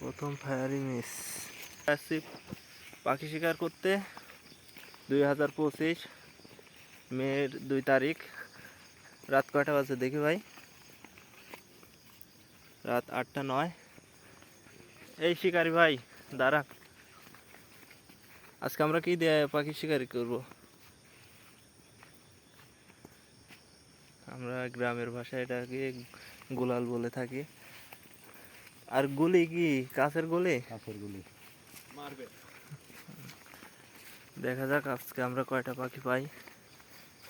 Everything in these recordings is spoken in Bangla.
প্রথম ফায়ারি মিস। আসছি পাখি শিকার করতে দুই হাজার পঁচিশ মের দুই তারিখ। রাত কয়টা বাজে দেখি ভাই? রাত আটটা নয়। এই শিকারি ভাই, দাঁড়া। আজকে আমরা কি দিয়ে পাখি শিকারি করব? আমরা গ্রামের ভাষায় এটাকে গোলাল বলে থাকি। আর গুলি কি? কাছের গুলি? কাপড় গুলি। মারবে। দেখা যাক আজকে আমরা কয়টা পাখি পাই।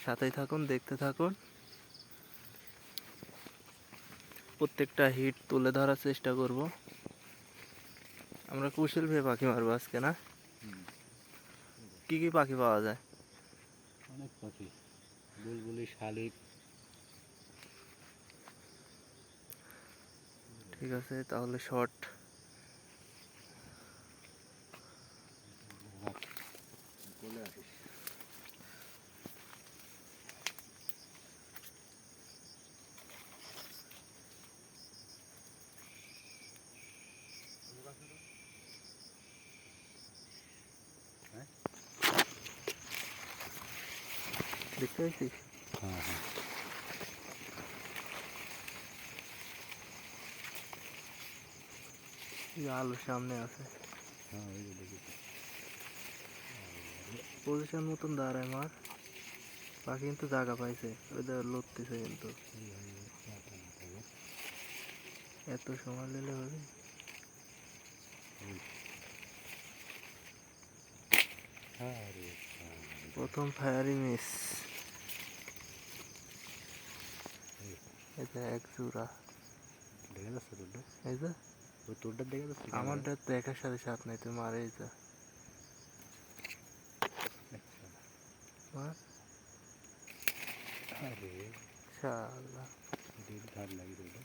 সাথেই থাকুন দেখতে থাকুন। প্রত্যেকটা হিট তুলে ধরার চেষ্টা করব। আমরা কুশল ভেবে পাখি মারবো আজকে না? কি কি পাখি পাওয়া যায়? অনেক পাখি। বুলবুলি শালিক ঠিক আছে তাহলে শর্ট দেখতে পাইছিস হ্যাঁ হ্যাঁ। আলো সামনে আছে। হ্যাঁ ওই যে দেখেছি পজিশন মতন দাঁড়ায় মার। পাখি কিন্তু জায়গা পাইছে ওই দেখ লড়তেছে কিন্তু। মাথা গো। এত সময় নিলে হবে। প্রথম ফায়ারি মিস এটা এক জোড়া। দেখা যাচ্ছে এই যে। ওই তোরটা দেখা যাচ্ছে কি? আমার ডাক তো একার সাথে সাথ নাই তুই মারে এই যা। মার আরে শালা দেখ ধার লাগি তোরটা